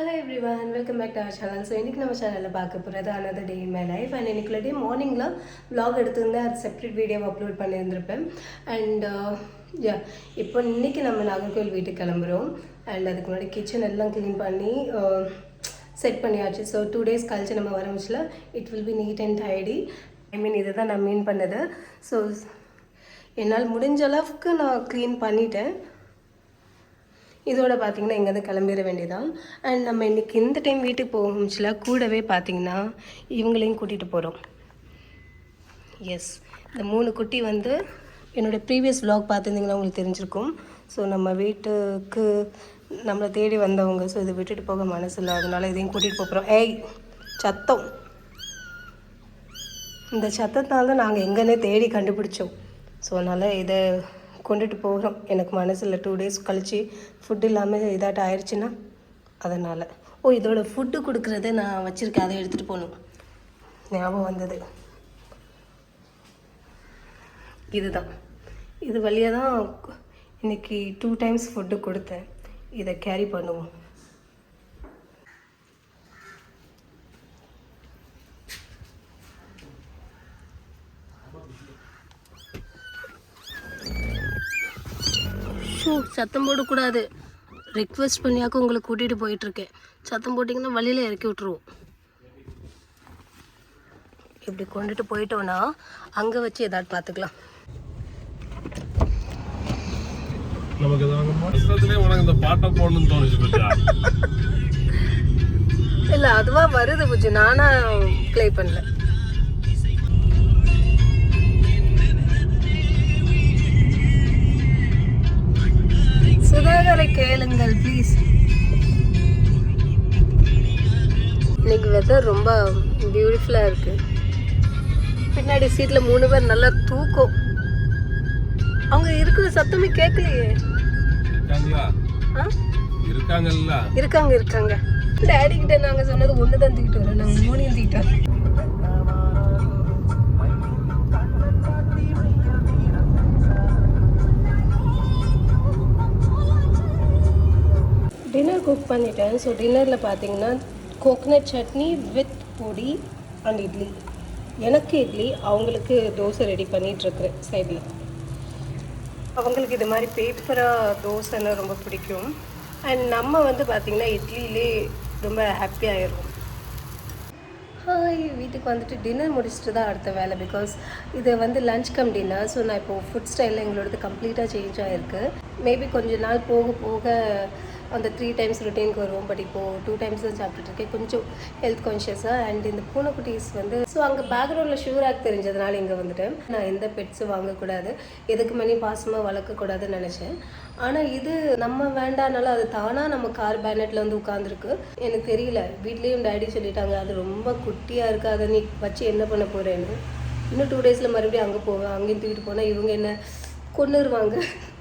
Hello everyone welcome back to our channel so இன்றைக்கி நம்ம சேனலில் பார்க்க போகிறது another day in my life and இன்னைக்குள்ள டே மார்னிங்கில் வ்ளாக் எடுத்திருந்தேன். அது செப்பரேட் வீடியோ அப்லோட் பண்ணியிருந்திருப்பேன். அண்ட் யா uh, இப்போ இன்றைக்கி நம்ம நாகர்கோவில் வீட்டுக்கு கிளம்புறோம். அண்ட் அதுக்கு முன்னாடி கிச்சன் எல்லாம் க்ளீன் பண்ணி uh, செட் பண்ணியாச்சு. ஸோ டூ டேஸ் கழிச்சு நம்ம வரமிச்சில் it will be neat and tidy I mean இதை தான் நான் மீன் பண்ணது. ஸோ என்னால் முடிஞ்ச அளவுக்கு நான் க்ளீன் பண்ணிட்டேன். இதோட பார்த்தீங்கன்னா இங்கேருந்து கிளம்பிட வேண்டியதான் அண்ட் நம்ம இன்றைக்கி இந்த டைம் வீட்டுக்கு போகும்ச்சில் கூடவே பார்த்தீங்கன்னா இவங்களையும் கூட்டிகிட்டு போகிறோம் எஸ் இந்த மூணு குட்டி வந்து என்னோடய ப்ரீவியஸ் vlog பார்த்துருந்தீங்கன்னா உங்களுக்கு தெரிஞ்சிருக்கும். ஸோ நம்ம வீட்டுக்கு நம்மளை தேடி வந்தவங்க ஸோ இதை விட்டுட்டு போக மனசு இல்லை அதனால இதையும் கூட்டிகிட்டு போகிறோம் ஏய் சத்தம். இந்த சத்தத்தினால தான் நாங்கள் எங்கன்னே தேடி கண்டுபிடிச்சோம். ஸோ அதனால் இதை கொண்டுட்டு போகிறோம். எனக்கு மனசில் டூ டேஸ் கழித்து ஃபுட் இல்லாமல் இதாட்ட ஆயிடுச்சுன்னா அதனால். ஓ இதோட ஃபுட்டு கொடுக்குறத நான் வச்சுருக்கேன். அதை எடுத்துகிட்டு போகணும். ஞாபகம் வந்தது. இதுதான். இது வழியாக தான் இன்றைக்கி டூ டைம்ஸ் ஃபுட்டு கொடுத்தேன். இதை கேரி பண்ணுவோம். ஷூ சத்தம் போடக்கூடாது. ரெக்வெஸ்ட் பண்ணியாக்க உங்களை கூட்டிகிட்டு போயிட்டுருக்கேன். சத்தம் போட்டிங்கன்னா வழியில் இறக்கி விட்ருவோம் இப்படி கொண்டுட்டு போயிட்டோன்னா அங்கே வச்சு ஏதாவது பார்த்துக்கலாம் நமக்கு உனக்கு இந்த பாட்டை போடணும்னு தோணுச்சு இல்லை அதுவாக வருது பூஜை. நானா ப்ளே பண்ணல. கேளுங்கள் ப்ளீஸ் இன்னைக்கு வெதர் ரொம்ப பியூட்டிஃபுல்லாக இருக்கு. பின்னாடி சீட்டில் மூணு பேர் நல்லா தூக்கம். அவங்க இருக்கிற சத்தமே கேட்கலையே இருக்காங்கல்ல? இருக்காங்க இருக்காங்க. டேடி கிட்ட நாங்க சொன்னது ஒன்று தான் தூக்கிட்டு வரோம் நாங்கள் மூணையும் தூக்கிட்டு வரோம் டின்னர் குக் பண்ணிட்டேன். ஸோ டின்னரில் பார்த்தீங்கன்னா coconut chutney with podi and idli. எனக்கு இட்லி அவங்களுக்கு தோசை ரெடி பண்ணிகிட்ருக்குறேன் சைடில் அவங்களுக்கு இது மாதிரி பேப்பராக தோசைன்னா ரொம்ப பிடிக்கும். அண்ட் நம்ம வந்து பார்த்திங்கன்னா இட்லியிலே ரொம்ப ஹாப்பி ஆயிரும் ஹாய் வீட்டுக்கு வந்துட்டு டின்னர் முடிச்சுட்டு தான் அடுத்த வேலை பிகாஸ் இது வந்து லஞ்ச் கம் டின்னர் ஸோ நான் இப்போது ஃபுட் ஸ்டைலில் எங்களோடது கம்ப்ளீட்டாக சேஞ்ச் ஆகிருக்கு மேபி கொஞ்ச நாள் போக போக அந்த த்ரீ டைம்ஸ் ருட்டீனுக்கு வருவோம் பட் இப்போது டூ டைம்ஸ் தான் சாப்பிட்டுட்டு கொஞ்சம் ஹெல்த் கான்ஷியஸாக அண்ட் இந்த பூனைக்குட்டீஸ் வந்து ஸோ அங்கே பேக்ரவுண்டில் ஷூராக் தெரிஞ்சதுனால இங்கே வந்துட்டேன். நான் எந்த பெட்ஸும் வாங்கக்கூடாது எதுக்கு மணி பாசமாக வளர்க்கக்கூடாதுன்னு நினச்சேன். ஆனால் இது நம்ம வேண்டானாலும் அது தானாக நம்ம கார் பேனட்டில் வந்து உட்காந்துருக்கு எனக்கு தெரியல. வீட்லேயும் டேடி சொல்லிட்டாங்க அது ரொம்ப குட்டியாக இருக்காது அதை நீ வச்சு என்ன பண்ண போகிறேன்னு இன்னும் டூ டேஸில் மறுபடியும் அங்கே போவேன். அங்கேயும் தூக்கிட்டு போனால் இவங்க என்ன கொண்டுருவாங்க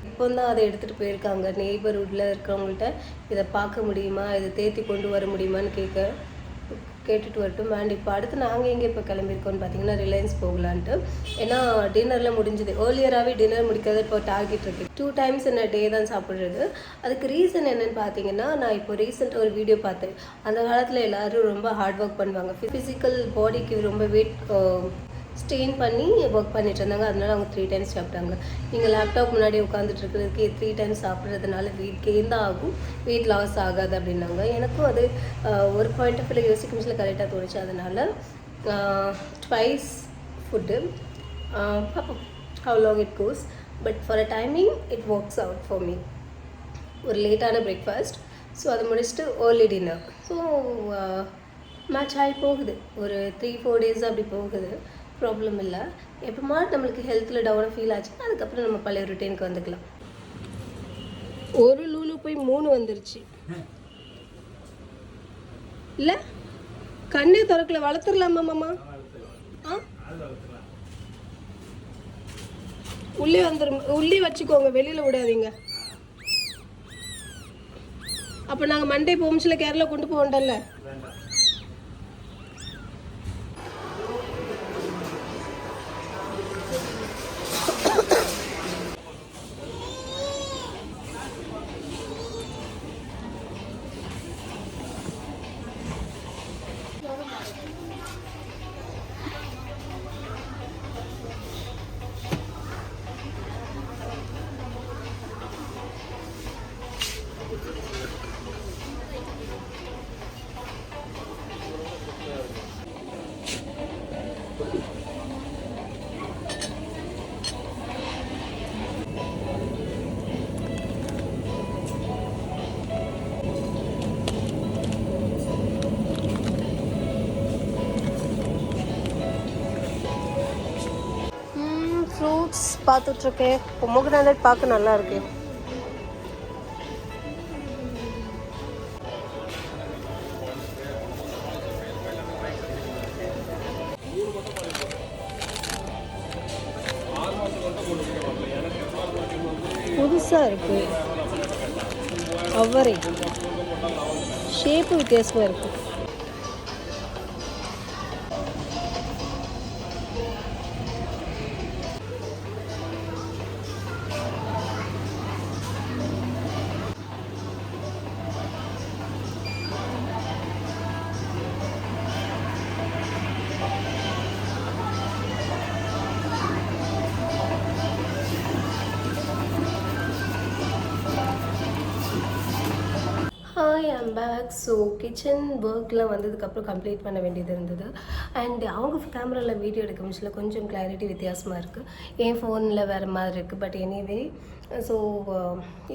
இப்போ தான் அதை எடுத்துகிட்டு போயிருக்காங்க. நெய்பர்ஹுட்டில் இருக்கிறவங்கள்ட்ட இதை பார்க்க முடியுமா? இதை தேத்தி கொண்டு வர முடியுமான்னு கேட்க கேட்டுட்டு வரட்டும். அண்ட் இப்போ அடுத்து நாங்கள் எங்கே இப்போ கிளம்பியிருக்கோம்னு பார்த்தீங்கன்னா ரிலையன்ஸ் போகலான்ட்டு. ஏன்னா டின்னரில் முடிஞ்சது. ஏர்லியராகவே டின்னர் முடிக்கிறது இப்போ டார்கெட் இருக்கு. டூ டைம்ஸ் என்ன டே தான் சாப்பிட்றது. அதுக்கு ரீசன் என்னன்னு பார்த்தீங்கன்னா நான் இப்போ ரீசெண்ட் ஒரு வீடியோ பார்த்தேன். அந்த காலத்தில் எல்லாரும் ரொம்ப ஹார்ட் ஒர்க் பண்ணுவாங்க. ஃபிசிக்கல் பாடிக்கு ரொம்ப வெயிட் ஸ்டெயின் பண்ணி ஒர்க் பண்ணிட்டு இருந்தாங்க. அதனால அவங்க த்ரீ டைம்ஸ் சாப்பிட்டாங்க நீங்கள் லேப்டாப் முன்னாடி உட்காந்துட்டு இருக்கிறதுக்கு த்ரீ டைம்ஸ் சாப்பிட்றதுனால வெயிட் கெயின் தான் ஆகும். வெயிட் லாஸ் ஆகாது அப்படின்னாங்க. எனக்கும் அது ஒரு பாயிண்ட் ஆஃப் வியூ யோசிக்க நிமிஷத்தில் கரெக்டாக தோணுச்சு. அதனால ட்வைஸ் ஃபுட்டு பார்ப்போம் how long it goes but for a timing it works out for me ஒரு லேட்டான பிரேக்ஃபாஸ்ட் ஸோ அதை முடிச்சுட்டு ஏர்லி டின்னர் ஸோ மேட்ச் ஆகி போகுது. ஒரு த்ரீ ஃபோர் டேஸ் அப்படி போகுது. ப்ராப்ளம் இல்லை. எப்போமா நம்மளுக்கு ஹெல்த்தில் டவுனாக ஃபீல் ஆச்சு அதுக்கப்புறம் நம்ம பழைய ருட்டீனுக்கு வந்துக்கலாம். ஒரு லூலு போய் மூணு வந்துருச்சு. இல்லை? கண்ணே திறக்கல வளர்த்துடலாமா மாமா? ஆ? உள்ளே வந்துரும் உள்ளே வச்சுக்கோங்க வெளியில் விடாதீங்க. அப்போ நாங்கள் மண்டே போம்ஸ்ல கேரளா கொண்டு போகண்டல்ல ஃப்ரூட்ஸ் பார்த்துட்ருக்கேன். பொம்மோகிரானட் பார்க்க நல்லா இருக்குது புதுசாக இருக்குது அவரை. ஷேப்பு வித்தியாசமாக இருக்குது hi I'm back so kitchen ஒர்க்லாம் வந்ததுக்கப்புறம் கம்ப்ளீட் பண்ண வேண்டியது இருந்தது. அண்ட் அவங்க கேமராவில் வீடியோ எடுக்க முடியல கொஞ்சம் கிளாரிட்டி வித்தியாசமாக இருக்குது என் ஃபோனில் வேறு மாதிரி இருக்குது பட் எனிவே ஸோ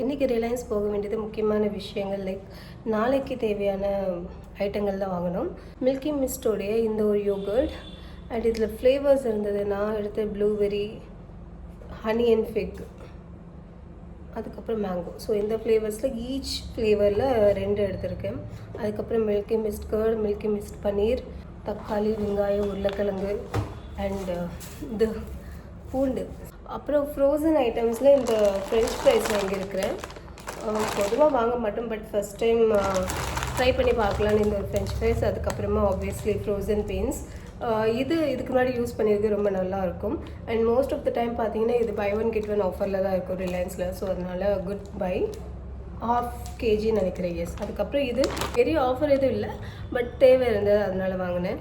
இன்றைக்கி ரிலையன்ஸ் போக வேண்டியது முக்கியமான விஷயங்கள் லைக் நாளைக்கு தேவையான ஐட்டங்கள் தான் வாங்கணும். மில்கி மிஸ்டோடைய இந்த ஒரு யோகர்ட் அண்ட் இதில் ஃப்ளேவர்ஸ் இருந்தது. நான் எடுத்த ப்ளூபெரி ஹனி அண்ட் ஃபிக் அதுக்கப்புறம் மேங்கோ ஸோ இந்த ஃப்ளேவர்ஸில் ஈச் ஃப்ளேவரில் ரெண்டு எடுத்திருக்கேன். அதுக்கப்புறம் Milky Mist curd Milky Mist paneer தக்காளி வெங்காயம் உருளைக்கிழங்கு அண்டு uh, இது பூண்டு. அப்புறம் ஃப்ரோசன் ஐட்டம்ஸில் இந்த ஃப்ரெஞ்ச் ஃப்ரைஸ் வாங்கியிருக்கிறேன். பொதுவாக வாங்க மாட்டோம் பட் ஃபஸ்ட் டைம் ட்ரை பண்ணி பார்க்கலான்னு இந்த ஃப்ரெஞ்ச் ஃப்ரைஸ் அதுக்கப்புறமா ஆப்வியஸ்லி ஃப்ரோசன் பீன்ஸ் இது இதுக்கு முன்னாடி யூஸ் பண்ணியிருக்கு ரொம்ப நல்லா இருக்கும் and most of the time பார்த்தீங்கன்னா இது பை ஒன் கெட் ஒன் ஆஃபரில் தான் இருக்கும் ரிலையன்ஸில் ஸோ அதனால் குட் பை ஹாஃப் கேஜி நினைக்கிறேன் எஸ் அதுக்கப்புறம் இது பெரிய ஆஃபர் எதுவும் இல்லை. பட் தேவை இருந்தது அதனால் வாங்கினேன்.